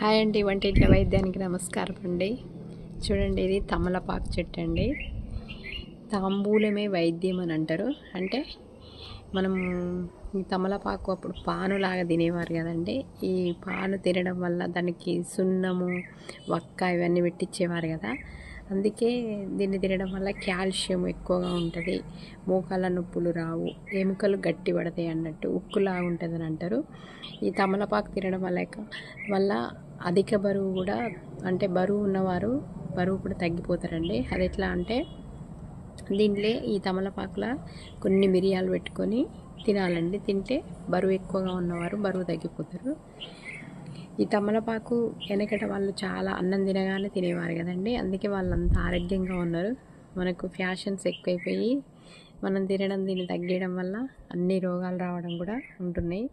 Hi అండి వంటింట్ల వైద్యానికి నమస్కారం అండి. చూడండి ఇది తమలపాకు చెట్టు అండి. తాంబూలమే వైద్యం అని అంటారు. అంటే మనం ఈ తమలపాకు అప్పుడు పానులాగా తినేవారు కదండి. ఈ పాను తినడం వల్ల దానికి సున్నము వక్క ఇవన్నీ పెట్టించేవారు కదా. అందుకే దీన్ని తినడం వల్ల కాల్షియం ఎక్కువగా ఉంటుంది. మోకాళ్ళ నొప్పులు రావు. ఎముకలు గట్టి పడతాయి అన్నట్టు. ఉక్కులాగా ఉంటుంది అని అంటారు. ఈ తమలపాకు తినడం వల్ల వల్ల అధిక బరువు కూడా అంటే బరువు ఉన్నవారు బరువు కూడా తగ్గిపోతారండి. అది ఎట్లా అంటే దీంట్లో ఈ తమలపాకుల కొన్ని మిరియాలు పెట్టుకొని తినాలండి. తింటే బరువు ఎక్కువగా ఉన్నవారు బరువు తగ్గిపోతారు. ఈ తమలపాకు వెనకట వాళ్ళు చాలా అన్నం తినగానే తినేవారు కదండి. అందుకే వాళ్ళంతా ఆరోగ్యంగా ఉన్నారు. మనకు ఫ్యాషన్స్ ఎక్కువైపోయి మనం తినడం దీన్ని తగ్గడం వల్ల అన్ని రోగాలు రావడం కూడా ఉంటున్నాయి.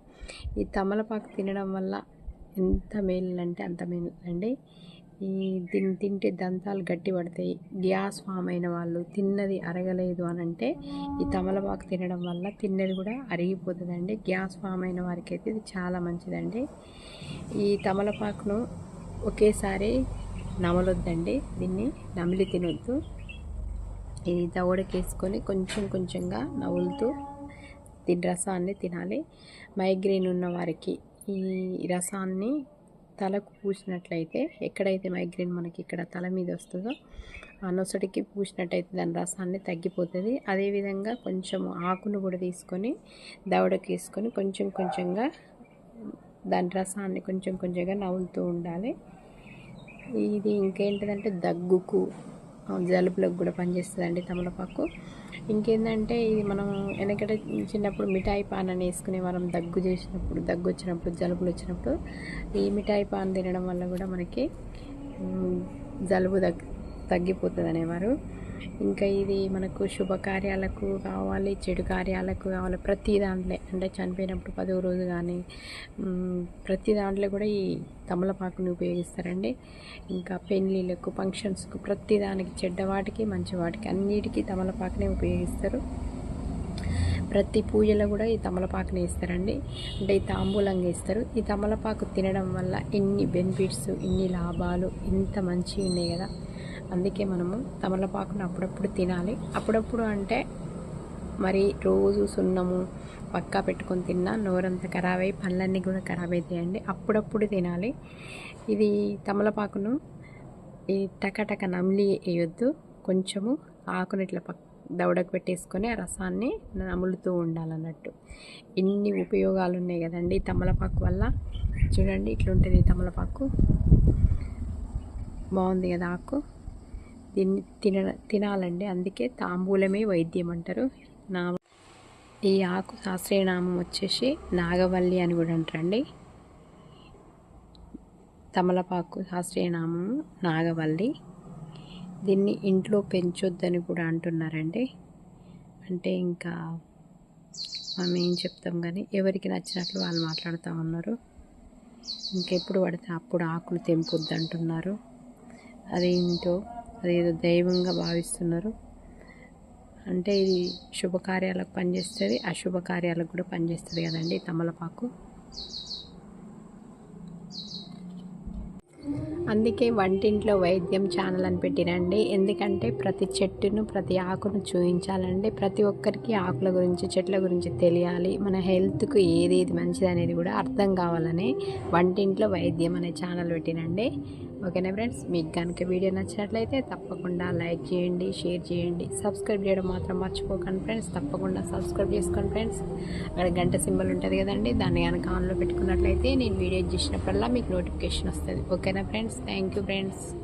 ఈ తమలపాకు తినడం వల్ల ఎంత మేలు అంటే అంత మేలు అండి. ఈ దీన్ని తింటే దంతాలు గట్టి పడతాయి. గ్యాస్ ఫామ్ అయిన వాళ్ళు తిన్నది అరగలేదు అని అంటే ఈ తమలపాకు తినడం వల్ల తిన్నది కూడా అరిగిపోతుందండి. గ్యాస్ ఫామ్ అయిన వారికి అయితే ఇది చాలా మంచిదండి. ఈ తమలపాకును ఒకేసారి నమలొద్దండి. దీన్ని నమిలి తినొద్దు. ఈ దవడకేసుకొని కొంచెం కొంచెంగా నవ్వులుతూ దీని రసాన్ని తినాలి. మైగ్రేన్ ఉన్న వారికి ఈ రసాన్ని తలకు పూసినట్లయితే ఎక్కడైతే మైగ్రేన్ మనకి ఇక్కడ తల మీద వస్తుందో ఆ నొసటికి పూసినట్టయితే దాని రసాన్ని తగ్గిపోతుంది. అదేవిధంగా కొంచెం ఆకును కూడా తీసుకొని దవడకు వేసుకొని కొంచెం కొంచెంగా దాని రసాన్ని కొంచెం కొంచెంగా నవ్వులుతూ ఉండాలి. ఇది ఇంకేంటిదంటే దగ్గుకు జలుబులకు కూడా పనిచేస్తుందండి తమలపాకు. ఇంకేంటంటే ఇది మనం వెనకట చిన్నప్పుడు మిఠాయి పాన్ అని వేసుకునే వాళ్ళం దగ్గు చేసినప్పుడు దగ్గు వచ్చినప్పుడు జలుబులు వచ్చినప్పుడు ఈ మిఠాయి పాన్ తినడం వల్ల కూడా మనకి జలుబు తగ్గి తగ్గిపోతుంది అనేవారు ఇంకా ఇది మనకు శుభకార్యాలకు కావాలి చెడు కార్యాలకు కావాలి. ప్రతి దాంట్లో అంటే చనిపోయినప్పుడు పదవ రోజు కానీ ప్రతి దాంట్లో కూడా ఈ తమలపాకుని ఉపయోగిస్తారండి. ఇంకా పెళ్ళిళ్ళకు ఫంక్షన్స్కు ప్రతి దానికి చెడ్డవాటికి మంచి వాటికి అన్నిటికీ తమలపాకునే ఉపయోగిస్తారు. ప్రతి పూజలో కూడా ఈ తమలపాకుని వేస్తారండి అంటే ఈ తాంబూలంగా ఇస్తారు. ఈ తమలపాకు తినడం వల్ల ఎన్ని బెనిఫిట్స్ ఎన్ని లాభాలు ఎంత మంచి ఉన్నాయి కదా. అందుకే మనము తమలపాకును అప్పుడప్పుడు తినాలి. అప్పుడప్పుడు అంటే మరి రోజు సున్నము పక్కా పెట్టుకొని తిన్నా నోరంతా ఖరాబ్ అయ్యి పళ్ళన్నీ కూడా ఖరాబ్ అవుతాయండి అప్పుడప్పుడు తినాలి. ఇది తమలపాకును ఈ టకటక నమిలి వేయొద్దు. కొంచెము ఆకును ఇట్లా పక్ దవడకు పెట్టేసుకొని ఆ రసాన్ని నములుతూ ఉండాలన్నట్టు. ఇన్ని ఉపయోగాలు ఉన్నాయి కదండి తమలపాకు వల్ల. చూడండి ఇట్లుంటుంది తమలపాకు. బాగుంది కదా ఆకు. దీన్ని తిన తినాలండి. అందుకే తాంబూలమే వైద్యం అంటారు. నా ఈ ఆకు శాస్త్రీయ నామం వచ్చేసి నాగవల్లి అని కూడా అంటారండి. తమలపాకు శాస్త్రీయ నామం నాగవల్లి. దీన్ని ఇంట్లో పెంచొద్దని కూడా అంటున్నారండి. అంటే ఇంకా మనం ఏం చెప్తాం కానీ ఎవరికి నచ్చినట్లు వాళ్ళు మాట్లాడుతూ ఉన్నారు. ఇంకెప్పుడు పడితే అప్పుడు ఆకులు తెంపొద్దు అంటున్నారు అదేంటో అదేదో దైవంగా భావిస్తున్నారు. అంటే ఇది శుభకార్యాలకు పనిచేస్తుంది అశుభకార్యాలకు కూడా పనిచేస్తుంది కదండి తమలపాకు. అందుకే వంటింట్లో వైద్యం ఛానల్ అని పెట్టినండి ఎందుకంటే ప్రతి చెట్టును ప్రతి ఆకును చూపించాలండి ప్రతి ఒక్కరికి ఆకుల గురించి చెట్ల గురించి తెలియాలి. మన హెల్త్కు ఏది మంచిది అనేది కూడా అర్థం కావాలని వంటింట్లో వైద్యం అనే ఛానల్ పెట్టినండి. ఓకేనా ఫ్రెండ్స్? మీకు కనుక వీడియో నచ్చినట్లయితే తప్పకుండా లైక్ చేయండి షేర్ చేయండి. సబ్స్క్రైబ్ చేయడం మాత్రం మర్చిపోకండి ఫ్రెండ్స్. తప్పకుండా సబ్స్క్రైబ్ చేసుకోండి ఫ్రెండ్స్. అక్కడ గంట సింబల్ ఉంటుంది కదండి దాన్ని కనుక ఆన్లో పెట్టుకున్నట్లయితే నేను వీడియో చేసినప్పుడల్లా మీకు నోటిఫికేషన్ వస్తుంది. ఓకేనా ఫ్రెండ్స్? Thank you friends.